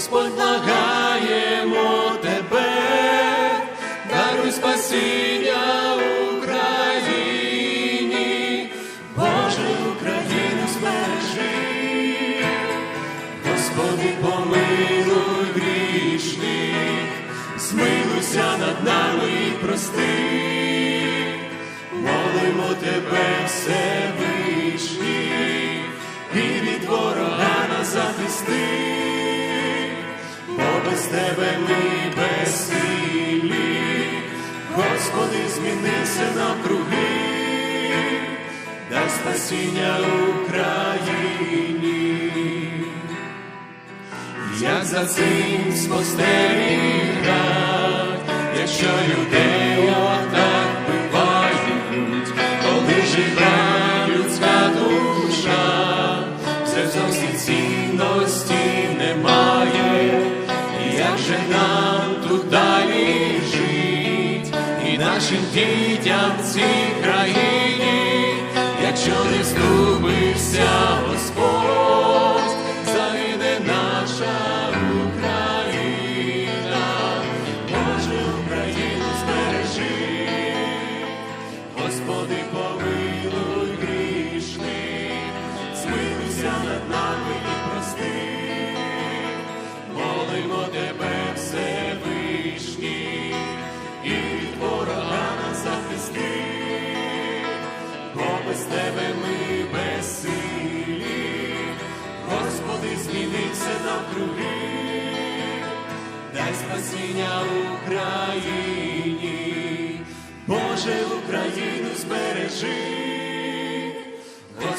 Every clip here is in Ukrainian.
Господь благаємо тебе, даруй спасіння Україні, Боже Україну збережи, Господи, помилуй грішних, змилуйся над нами і прости, молимо тебе, Всевишній, і від ворога нас захисти, без тебе ми безсилі, Господи, змінися навкруги, дай спасіння Україні. Як за цим спостерігать, якщо людей отак бивають, коли жива нам тут далі жить, і нашим дітям в цій країні, якщо не ступився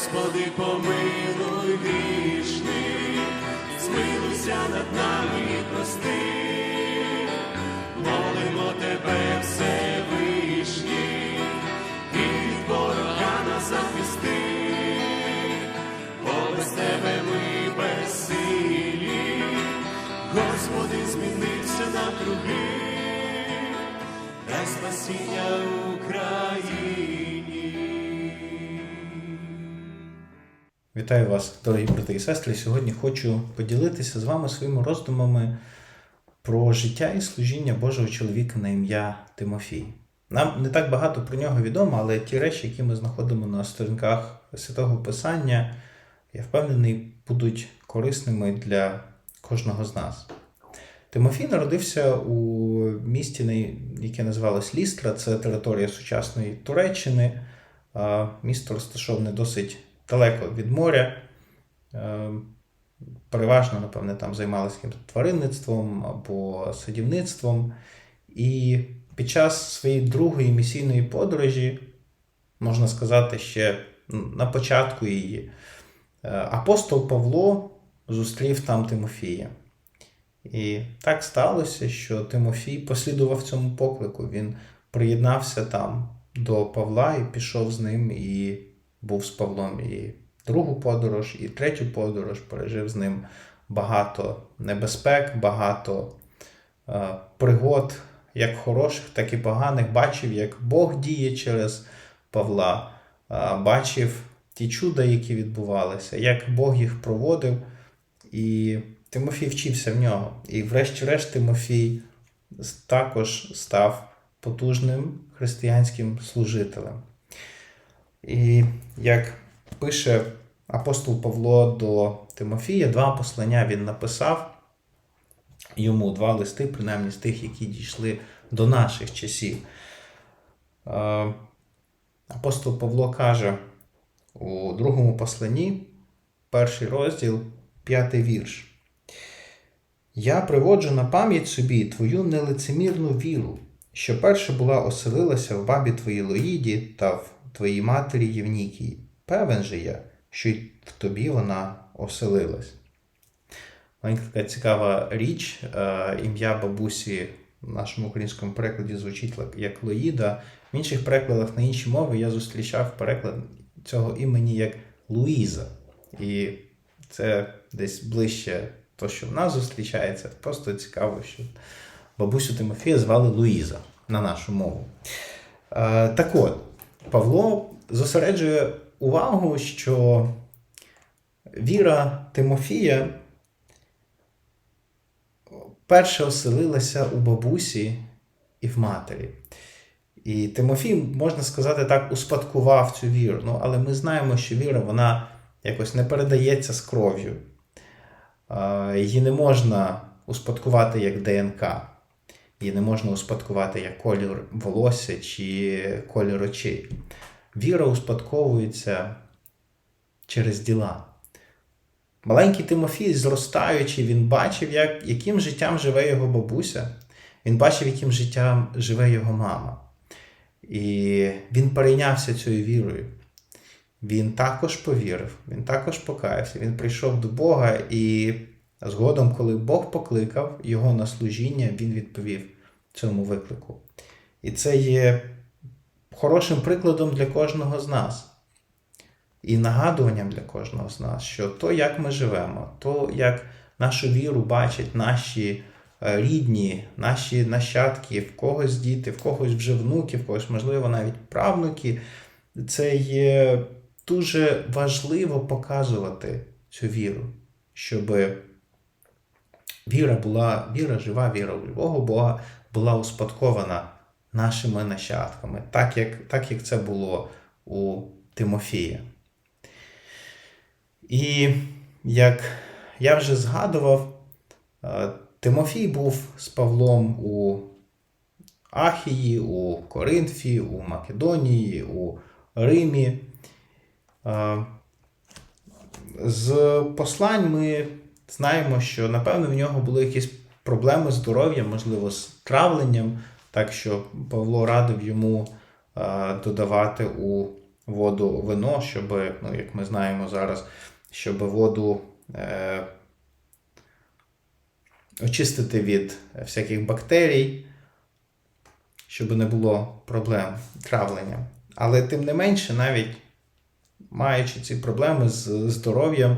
Господи, помилуй грішних, змилуйся над нами і прости, молимо тебе, Всевишній, від ворога нас захисти. Бо без тебе ми безсилі, Господи, змінився на навкруги, дай спасіння Україні. Вітаю вас, дорогі брати і сестри. Сьогодні хочу поділитися з вами своїми роздумами про життя і служіння Божого чоловіка на ім'я Тимофій. Нам не так багато про нього відомо, але ті речі, які ми знаходимо на сторінках Святого Писання, я впевнений, будуть корисними для кожного з нас. Тимофій народився у місті, яке називалось Лістра, це територія сучасної Туреччини. Місто розташоване досить далеко від моря. Е, Переважно, напевне, там займалися тваринництвом або садівництвом. І під час своєї другої місійної подорожі, можна сказати, ще на початку її, е, апостол Павло зустрів там Тимофія. І так сталося, що Тимофій послідував цьому поклику. Він приєднався там до Павла і пішов з ним, і був з Павлом і другу подорож, і третю подорож, пережив з ним багато небезпек, багато е, пригод, як хороших, так і поганих. Бачив, як Бог діє через Павла, е, бачив ті чуда, які відбувалися, як Бог їх проводив. І Тимофій вчився в нього. І, врешті-решт, Тимофій також став потужним християнським служителем. І як пише апостол Павло до Тимофія, два послання він написав йому два листи, принаймні з тих, які дійшли до наших часів. Е, Апостол Павло каже у другому посланні, перший розділ, п'ятий вірш. Я приводжу на пам'ять собі твою нелицемірну віру, що перше була оселилася в бабі твоїй Лоїді та в твоїй матері Євнікії. Певен же я, що й в тобі вона оселилась. маленька така цікава річ. Е, Ім'я бабусі в нашому українському перекладі звучить як Лоїда. В інших перекладах на інші мови я зустрічав переклад цього імені як Луїза. І це десь ближче то, що в нас зустрічається. Просто цікаво, що бабусю Тимофія звали Луїза на нашу мову. Е, Так от, Павло зосереджує увагу, що віра Тимофія перше оселилася у бабусі і в матері. І Тимофій, можна сказати так, успадкував цю віру. Ну, але ми знаємо, що віра вона якось не передається з кров'ю. Її не можна успадкувати як ДНК. Її не можна успадкувати як колір волосся чи колір очей. Віра успадковується через діла. Маленький Тимофій, зростаючи, він бачив, як, яким життям живе його бабуся, він бачив, яким життям живе його мама. І він перейнявся цією вірою. Він також повірив, він також покаявся, він прийшов до Бога, і згодом, коли Бог покликав його на служіння, він відповів цьому виклику. І це є хорошим прикладом для кожного з нас. І нагадуванням для кожного з нас, що то, як ми живемо, то, як нашу віру бачать наші е, рідні, наші нащадки, в когось діти, в когось вже внуки, в когось, можливо, навіть правнуки, це є дуже важливо показувати цю віру, щоб віра була, віра, жива віра у живого Бога була успадкована нашими нащадками, так як, так як це було у Тимофія. І як я вже згадував, е, Тимофій був з Павлом у Ахії, у Коринфі, у Македонії, у Римі. Е, З послань ми знаємо, що напевно в нього були якісь проблеми з здоров'ям, можливо, з травленням, так що Павло радив йому додавати у воду вино, щоб, ну, як ми знаємо зараз, щоб воду е, очистити від всяких бактерій, щоб не було проблем з травленням. Але тим не менше, навіть маючи ці проблеми з здоров'ям,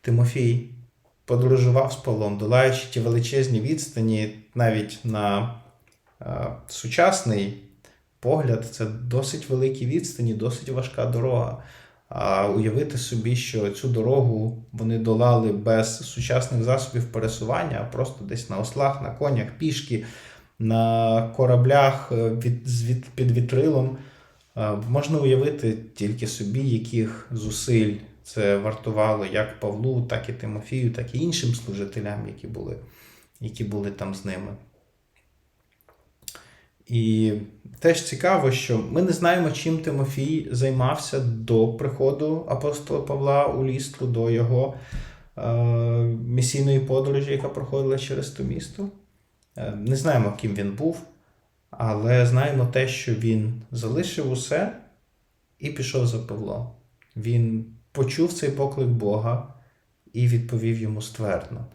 Тимофій подорожував з Павлом, долаючи ті величезні відстані, навіть на е, сучасний погляд, це досить великі відстані, досить важка дорога. А уявити собі, що цю дорогу вони долали без сучасних засобів пересування, а просто десь на ослах, на конях, пішки, на кораблях е, від, від, під вітрилом. Е, Можна уявити тільки собі, яких зусиль це вартувало як Павлу, так і Тимофію, так і іншим служителям, які були, які були там з ними. І теж цікаво, що ми не знаємо, чим Тимофій займався до приходу апостола Павла у Лістру, до його е, місійної подорожі, яка проходила через то місто. Е, не знаємо, ким він був, але знаємо те, що він залишив усе і пішов за Павлом. Він почув цей поклик Бога і відповів йому ствердно.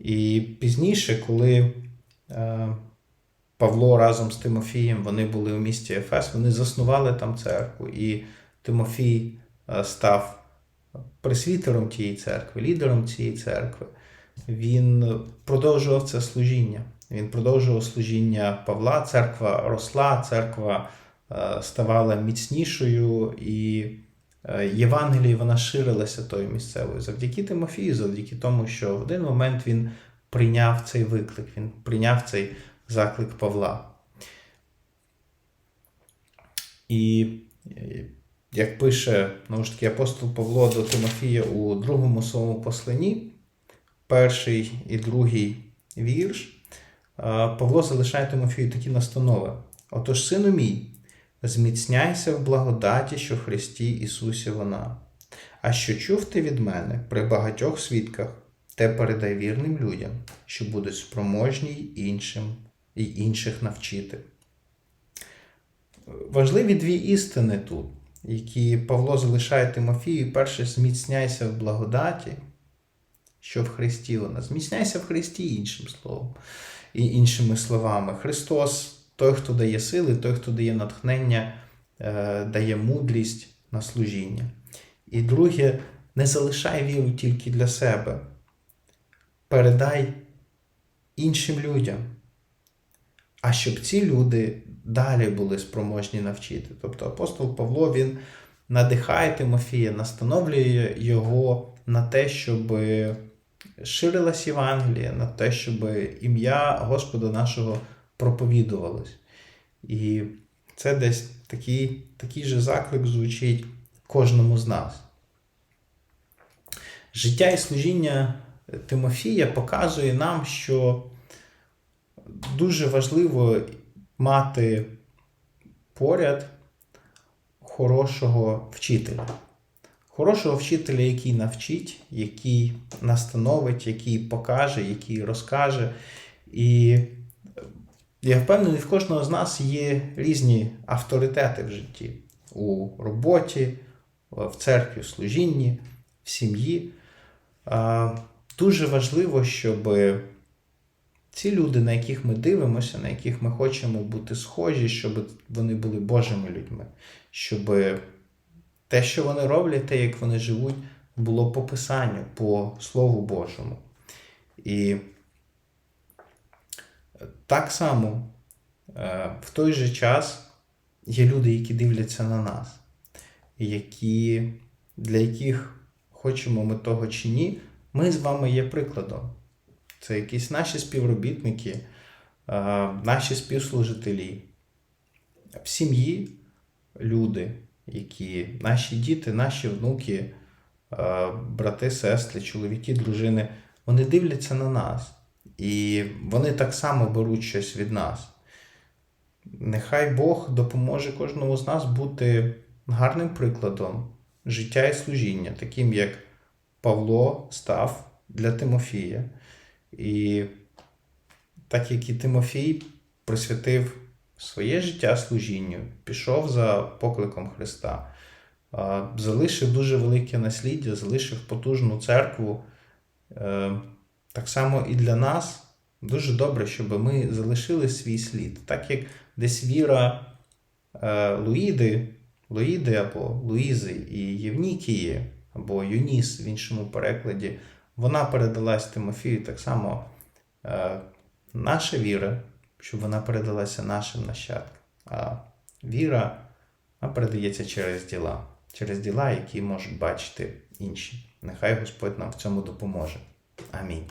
І пізніше, коли е, Павло разом з Тимофієм вони були у місті Ефес, вони заснували там церкву, і Тимофій е, став пресвітером тієї церкви, лідером цієї церкви. Він продовжував це служіння. Він продовжував служіння Павла, церква росла, церква е, ставала міцнішою, і Євангелії вона ширилася тою місцевою завдяки Тимофію, завдяки тому, що в один момент він прийняв цей виклик, він прийняв цей заклик Павла. І е, як пише ну ж таки апостол Павло до Тимофія у другому своєму посланні, перший і другий вірш, е, Павло залишає Тимофію такі настанови. Отож, сину мій, зміцняйся в благодаті, що в Христі Ісусі вона. А що чув ти від мене при багатьох свідках, те передай вірним людям, що будуть спроможні й іншим і інших навчити. Важливі дві істини тут, які Павло залишає Тимофію. Перше, зміцняйся в благодаті, що в Христі нас. Зміцняйся в Христі іншим словом і іншими словами. Христос той, хто дає сили, той, хто дає натхнення, е, дає мудрість на служіння. І друге, не залишай віру тільки для себе. Передай іншим людям. А щоб ці люди далі були спроможні навчити. Тобто апостол Павло він надихає Тимофія, настановлює його на те, щоб ширилась Євангелія, на те, щоб ім'я Господа нашого проповідувалось. І це десь такий, такий же заклик звучить кожному з нас. Життя і служіння Тимофія показує нам, що дуже важливо мати поряд хорошого вчителя. Хорошого вчителя, який навчить, який настановить, який покаже, який розкаже. І я впевнений, в кожного з нас є різні авторитети в житті у роботі, в церкві, в служінні, в сім'ї. Дуже важливо, щоб ці люди, на яких ми дивимося, на яких ми хочемо бути схожі, щоб вони були Божими людьми, щоб те, що вони роблять, те, як вони живуть, було по Писанню, по Слову Божому. І так само е, в той же час є люди, які дивляться на нас, які, для яких хочемо ми того чи ні, ми з вами є прикладом. Це якісь наші співробітники, е, наші співслужителі, в сім'ї люди, які наші діти, наші внуки, е, брати, сестри, чоловіки, дружини, вони дивляться на нас. І вони так само беруть щось від нас. Нехай Бог допоможе кожному з нас бути гарним прикладом життя і служіння, таким як Павло став для Тимофія. І так як і Тимофій присвятив своє життя служінню, пішов за покликом Христа, залишив дуже велике насліддя, залишив потужну церкву. Так само і для нас дуже добре, щоб ми залишили свій слід. Так як десь віра е, Луїди, Луїди або Луїзи і Євнікії, або Юніс в іншому перекладі, вона передалась Тимофію так само е, наша віра, щоб вона передалася нашим нащадкам. А віра вона передається через діла, через діла, які можуть бачити інші. Нехай Господь нам в цьому допоможе. Амінь.